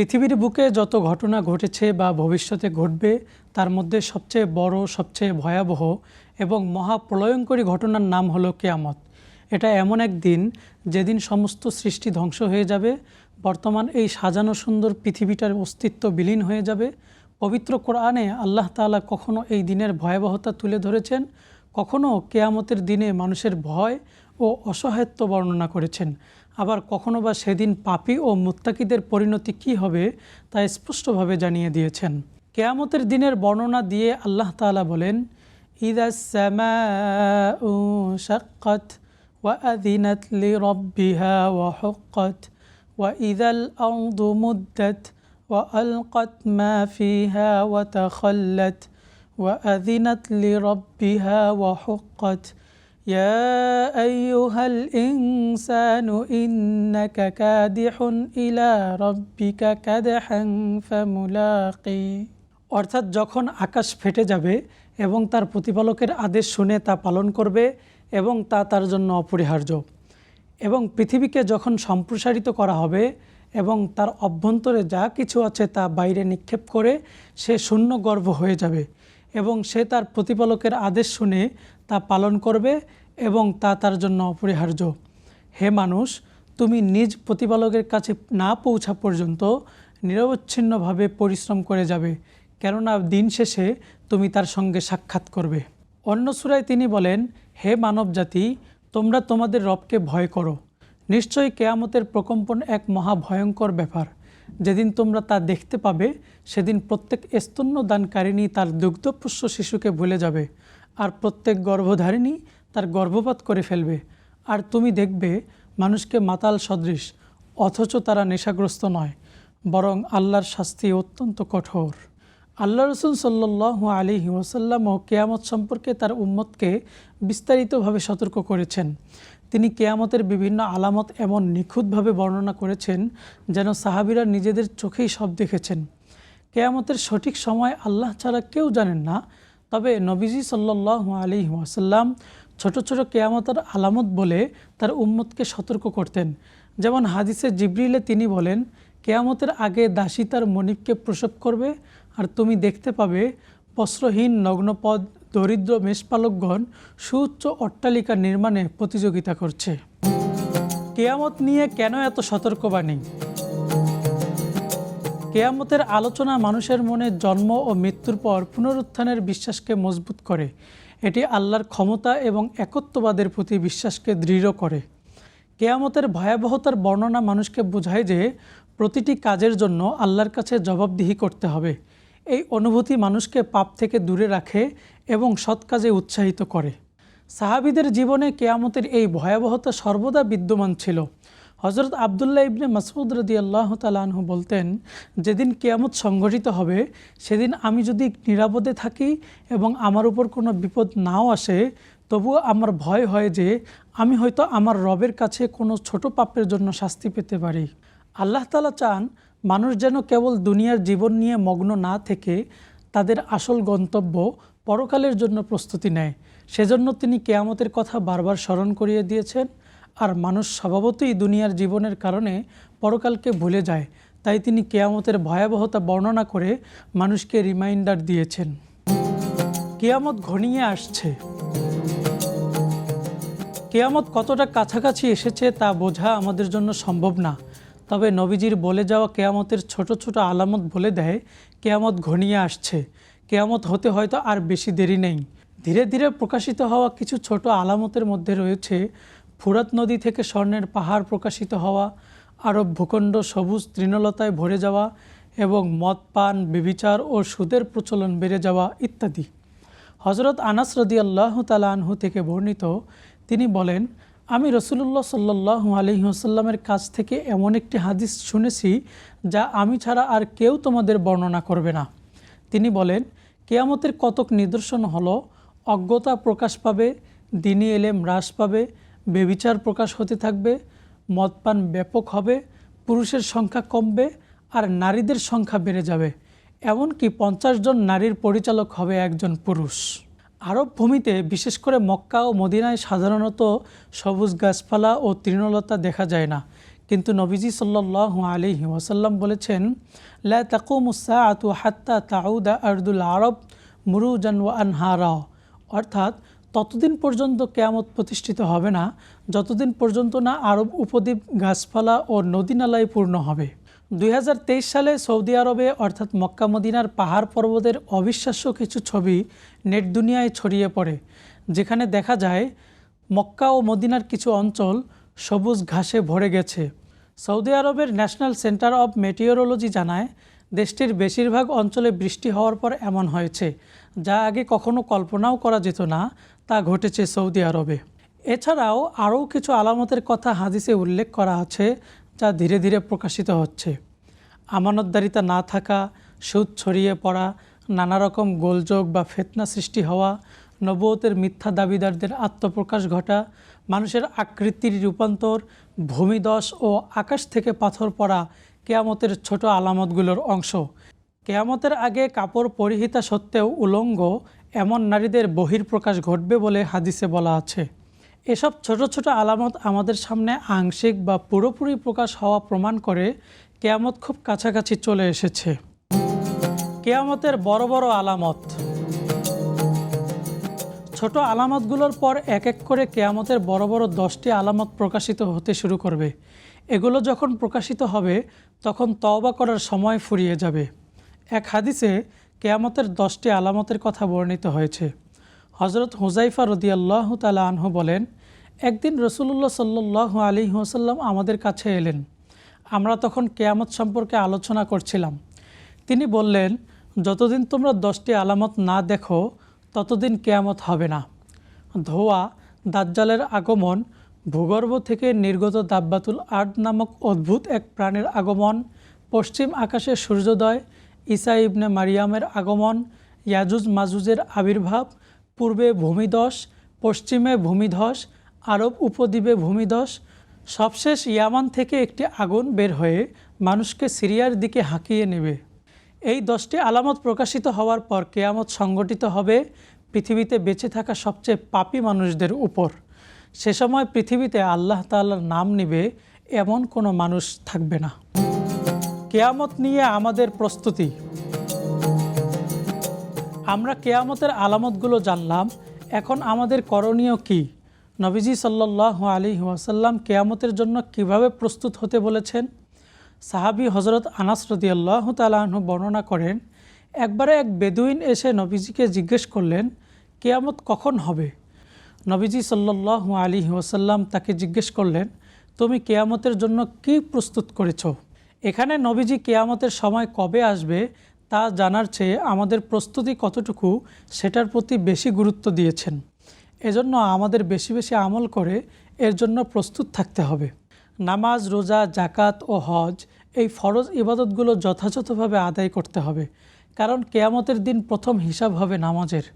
পৃথিবীর বুকে যত ঘটনা ঘটেছে বা ভবিষ্যতে ঘটবে, তার মধ্যে সবচেয়ে বড়, সবচেয়ে ভয়াবহ এবং মহাপ্রলয়ঙ্করী ঘটনার নাম হলো কেয়ামত। এটা এমন এক দিন যেদিন সমস্ত সৃষ্টি ধ্বংস হয়ে যাবে, বর্তমান এই সাজানো সুন্দর পৃথিবীটার অস্তিত্ব বিলীন হয়ে যাবে। পবিত্র কোরআনে আল্লাহ তাআলা কখনো এই দিনের ভয়াবহতা তুলে ধরেছেন, কখনো কেয়ামতের দিনে মানুষের ভয় ও অসহায়ত্ব বর্ণনা করেছেন। আবার কখনো বা সেদিন পাপী ও মুত্তাকিদের পরিণতি কি হবে তা স্পষ্টভাবে জানিয়ে দিয়েছেন কেয়ামতের দিনের বর্ণনা দিয়ে আল্লাহ তাআলা বলেন ইদা শাক্কাত وأذنت لربها وحقت وإذا الأرض مدت وألقت ما فيها وتخلت وأذنت لربها وحقت يا أيها الإنسان إنك كادح إلى ربك كدحا فملاقي অর্থাৎ যখন আকাশ ফেটে যাবে এবং তার প্রতিপালকের আদেশ শুনে তা পালন করবে এবং তা তার জন্য অপরিহার্য এবং পৃথিবীকে যখন সম্প্রসারিত করা হবে এবং তার অভ্যন্তরে যা কিছু আছে তা বাইরে নিক্ষেপ করে সে শূন্য গর্ভ হয়ে যাবে এবং সে তার প্রতিপালকের আদেশ শুনে তা পালন করবে এবং তা তার জন্য অপরিহার্য। হে মানুষ, তুমি নিজ প্রতিপালকের কাছে না পৌঁছা পর্যন্ত নিরবচ্ছিন্নভাবে পরিশ্রম করে যাবে, কেননা দিন শেষে তুমি তার সঙ্গে সাক্ষাৎ করবে। অন্য সুরায় তিনি বলেন, হে মানবজাতি, তোমরা তোমাদের রবকে ভয় করো। নিশ্চয়ই কেয়ামতের প্রকম্পন এক মহা ভয়ঙ্কর ব্যাপার। যেদিন তোমরা তা দেখতে পাবে, সেদিন প্রত্যেক স্তন্য দানকারিণী তার দুগ্ধপুষ্য শিশুকে ভুলে যাবে, আর প্রত্যেক গর্ভধারিণী তার গর্ভপাত করে ফেলবে। আর তুমি দেখবে মানুষকে মাতাল সদৃশ, অথচ তারা নেশাগ্রস্ত নয়, বরং আল্লাহর শাস্তি অত্যন্ত কঠোর। আল্লাহ রসুল সাল্লু আলী ও কেয়ামত সম্পর্কে তার উম্মতকে বিস্তারিতভাবে সতর্ক করেছেন। তিনি কেয়ামতের বিভিন্ন আলামত এমন নিখুঁতভাবে বর্ণনা করেছেন যেন সাহাবিরা নিজেদের চোখেই সব দেখেছেন। কেয়ামতের সঠিক সময় আল্লাহ ছাড়া কেউ জানেন না, তবে নবীজি সাল্লাহ আলী ওয়াসাল্লাম ছোট ছোট কেয়ামতের আলামত বলে তার উম্মতকে সতর্ক করতেন। যেমন হাদিসে জিবরিলে তিনি বলেন, কেয়ামতের আগে দাসী তার মনিবকে প্রসব করবে আর তুমি দেখতে পাবে বস্ত্রহীন, নগ্নপদ, দরিদ্র মেষপালকগণ সুউচ্চ অট্টালিকা নির্মাণে প্রতিযোগিতা করছে। কেয়ামত নিয়ে কেন এত সতর্কবাণী? কেয়ামতের আলোচনা মানুষের মনে জন্ম ও মৃত্যুর পর পুনরুত্থানের বিশ্বাসকে মজবুত করে। এটি আল্লাহর ক্ষমতা এবং একত্ববাদের প্রতি বিশ্বাসকে দৃঢ় করে। কেয়ামতের ভয়াবহতার বর্ণনা মানুষকে বোঝায় যে, প্রতিটি কাজের জন্য আল্লাহর কাছে জবাবদিহি করতে হবে। এই অনুভূতি মানুষকে পাপ থেকে দূরে রাখে এবং সৎ কাজে উৎসাহিত করে। সাহাবিদের জীবনে কেয়ামতের এই ভয়াবহতা সর্বদা বিদ্যমান ছিল। হজরত আবদুল্লাহ ইবনে মাসুদ রদি আল্লাহ তালাহু বলতেন, যেদিন কেয়ামত সংঘটিত হবে, সেদিন আমি যদি নিরাপদে থাকি এবং আমার উপর কোনো বিপদ নাও আসে, তবুও আমার ভয় হয় যে আমি হয়তো আমার রবের কাছে কোনো ছোট পাপের জন্য শাস্তি পেতে পারি। আল্লাহ তালা চান, মানুষ যেন কেবল দুনিয়ার জীবন নিয়ে মগ্ন না থেকে তাদের আসল গন্তব্য পরকালের জন্য প্রস্তুতি নেয়। সেজন্য তিনি কেয়ামতের কথা বারবার স্মরণ করিয়ে দিয়েছেন। আর মানুষ স্বভাবতই দুনিয়ার জীবনের কারণে পরকালকে ভুলে যায়। তাই তিনি কেয়ামতের ভয়াবহতা বর্ণনা করে মানুষকে রিমাইন্ডার দিয়েছেন। কেয়ামত ঘনিয়ে আসছে। কেয়ামত কতটা কাছাকাছি এসেছে তা বোঝা আমাদের জন্য সম্ভব না। তবে নবীজির বলে যাওয়া কেয়ামতের ছোট ছোট আলামত বলে দেয়, কেয়ামত ঘনিয়ে আসছে। কেয়ামত হতে হয়তো আর বেশি দেরি নেই। ধীরে ধীরে প্রকাশিত হওয়া কিছু ছোট আলামতের মধ্যে রয়েছে ফুরাত নদী থেকে স্বর্ণের পাহাড় প্রকাশিত হওয়া, আরব ভূখণ্ড সবুজ তৃণলতায় ভরে যাওয়া এবং মদ পান বেবিচার ও সুদের প্রচলন বেড়ে যাওয়া ইত্যাদি। হজরত আনাস রদি আল্লাহ তালাহু থেকে বর্ণিত, তিনি বলেন, আমি রসুল্লাহ সাল্লাহ আলহিহাসাল্লামের কাছ থেকে এমন একটি হাদিস শুনেছি যা আমি ছাড়া আর কেউ তোমাদের বর্ণনা করবে না। তিনি বলেন, কেয়ামতের কতক নিদর্শন হলো, অজ্ঞতা প্রকাশ পাবে, দিনী এলেম হ্রাস পাবে বেবিচার প্রকাশ হতে থাকবে মদপান ব্যাপক হবে, পুরুষের সংখ্যা কমবে আর নারীদের সংখ্যা বেড়ে যাবে। এমনকি পঞ্চাশ জন নারীর পরিচালক হবে একজন পুরুষ। আরব ভূমিতে বিশেষ করে মক্কা ও মদিনায় সাধারণত সবুজ গাছপালা ও তৃণলতা দেখা যায় না। কিন্তু নবীজি সাল্লাহ আলিহি ওয়াসাল্লাম বলেছেন, লা আতু হাত্তা তাউদা আর্দুল আরব মুরুজান ওয়া আনহারা। অর্থাৎ ততদিন পর্যন্ত কেয়ামত প্রতিষ্ঠিত হবে না, যতদিন পর্যন্ত না আরব উপদ্বীপ, গাছপালা ও নদী নালায় পূর্ণ হবে। দুই হাজার তেইশ সালে সৌদি আরবে, অর্থাৎ মক্কা মদিনার পাহাড় পর্বতের অবিশ্বাস্য কিছু ছবি নেট দুনিয়ায় ছড়িয়ে পড়ে, যেখানে দেখা যায় মক্কা ও মদিনার কিছু অঞ্চল সবুজ ঘাসে ভরে গেছে। সৌদি আরবের ন্যাশনাল সেন্টার অব মেটিওরোলজি জানায় দেশটির বেশিরভাগ অঞ্চলে বৃষ্টি হওয়ার পর এমন হয়েছে, যা আগে কখনো কল্পনাও করা যেত না, তা ঘটেছে সৌদি আরবে। এছাড়াও আরও কিছু আলামতের কথা হাদিসে উল্লেখ করা আছে, যা ধীরে ধীরে প্রকাশিত হচ্ছে। আমানতদারিতা না থাকা, সুদ ছড়িয়ে পড়া, নানা রকম গোলযোগ বা ফেতনা সৃষ্টি হওয়া নবতের মিথ্যা দাবিদারদের আত্মপ্রকাশ ঘটা, মানুষের আকৃতির রূপান্তর, ভূমিদশ ও আকাশ থেকে পাথর পড়া কেয়ামতের ছোট আলামতগুলোর অংশ। কেয়ামতের আগে কাপড় পরিহিতা সত্ত্বেও উলঙ্গ এমন নারীদের বহির্প্রকাশ ঘটবে বলে হাদিসে বলা আছে। এসব ছোট ছোট আলামত আমাদের সামনে আংশিক বা পুরোপুরি প্রকাশ হওয়া প্রমাণ করে কেয়ামত খুব কাছাকাছি চলে এসেছে। কেয়ামতের বড় বড় আলামত। ছোট আলামতগুলোর পর এক এক করে কেয়ামতের বড় বড় দশটি আলামত প্রকাশিত হতে শুরু করবে। এগুলো যখন প্রকাশিত হবে, তখন তওবা করার সময় ফুরিয়ে যাবে। এক হাদিসে কেয়ামতের দশটি আলামতের কথা বর্ণিত হয়েছে। হজরত হুজাইফা রদিয়াল্লাহ তালা আনহু বলেন, একদিন রসুল্লাহ সাল্লাহ আলী হুসাল্লাম আমাদের কাছে এলেন। আমরা তখন কেয়ামত সম্পর্কে আলোচনা করছিলাম। তিনি বললেন, যতদিন তোমরা দশটি আলামত না দেখো, ততদিন কেয়ামত হবে না। ধোয়া, দাজ্জালের আগমন ভূগর্ভ থেকে নির্গত দাব্বাতুল আর্ট নামক অদ্ভুত এক প্রাণের আগমন, পশ্চিম আকাশে সূর্যোদয়, ঈসা ইবনে মারিয়ামের আগমন, ইয়াজুজ মাজুজের আবির্ভাব, পূর্বে ভূমিধস, পশ্চিমে ভূমিধস, আরব উপদ্বীপে ভূমিধস, সবশেষ ইয়ামান থেকে একটি আগুন বের হয়ে মানুষকে সিরিয়ার দিকে হাঁকিয়ে নেবে। এই দশটি আলামত প্রকাশিত হওয়ার পর কেয়ামত সংগঠিত হবে, পৃথিবীতে বেঁচে থাকা সবচেয়ে পাপী মানুষদের উপর। সে সময় পৃথিবীতে আল্লাহ তাল্লার নাম নিবে এমন কোনো মানুষ থাকবে না। কেয়ামত নিয়ে আমাদের প্রস্তুতি। আমরা কেয়ামতের আলামতগুলো জানলাম, এখন আমাদের করণীয় কি? নবীজি সাল্লাহ আলী ওয়াসাল্লাম কেয়ামতের জন্য কীভাবে প্রস্তুত হতে বলেছেন? সাহাবি হজরত আনাস রদিয়াল্লাহ তালাহ বর্ণনা করেন, একবারে এক বেদুইন এসে নবীজিকে জিজ্ঞেস করলেন, কেয়ামত কখন হবে? নবীজি সাল্লাহ আলী ওয়াসাল্লাম তাকে জিজ্ঞেস করলেন, তুমি কেয়ামতের জন্য কি প্রস্তুত করেছ? এখানে নবীজি কেয়ামতের সময় কবে আসবে তা জানার চেয়ে আমাদের প্রস্তুতি কতটুকু সেটার প্রতি বেশি গুরুত্ব দিয়েছেন। এজন্য আমাদের বেশি বেশি আমল করে এর জন্য প্রস্তুত থাকতে হবে। নামাজ, রোজা জাকাত ও হজ এই ফরজ ইবাদতগুলো যথাযথভাবে আদায় করতে হবে। কারণ কেয়ামতের দিন প্রথম হিসাব হবে নামাজের।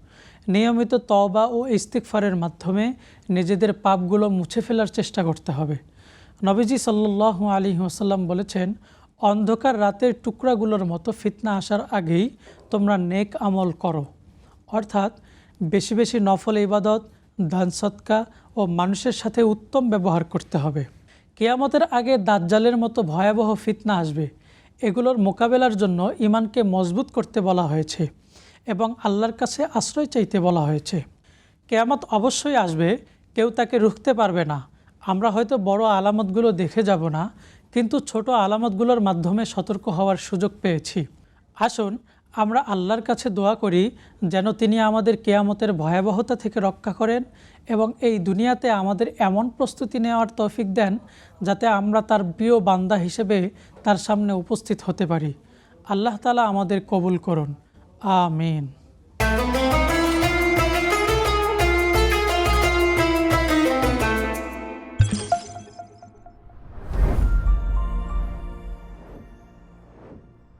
নিয়মিত তওবা ও ইস্তিকফারের মাধ্যমে নিজেদের পাপগুলো মুছে ফেলার চেষ্টা করতে হবে। নবীজি সাল্লাহ আলী ওসাল্লাম বলেছেন, অন্ধকার রাতের টুকরাগুলোর মতো ফিতনা আসার আগেই তোমরা নেক আমল করো। অর্থাৎ বেশি বেশি নফল ইবাদত, দান সৎকা ও মানুষের সাথে উত্তম ব্যবহার করতে হবে। কেয়ামতের আগে দাজ্জালের মতো ভয়াবহ ফিতনা আসবে। এগুলোর মোকাবেলার জন্য ইমানকে মজবুত করতে বলা হয়েছে। এবং আল্লাহর কাছে আশ্রয় চাইতে বলা হয়েছে। কেয়ামত অবশ্যই আসবে, কেউ তাকে রুখতে পারবে না। আমরা হয়তো বড় আলামতগুলো দেখে যাব না, কিন্তু ছোট আলামতগুলোর মাধ্যমে সতর্ক হওয়ার সুযোগ পেয়েছি। আসুন, আমরা আল্লাহর কাছে দোয়া করি, যেন তিনি আমাদের কেয়ামতের ভয়াবহতা থেকে রক্ষা করেন এবং এই দুনিয়াতে আমাদের এমন প্রস্তুতি নেওয়ার তৌফিক দেন, যাতে আমরা তার প্রিয় বান্দা হিসেবে তার সামনে উপস্থিত হতে পারি। আল্লাহ তালা আমাদের কবুল করুন। Amen.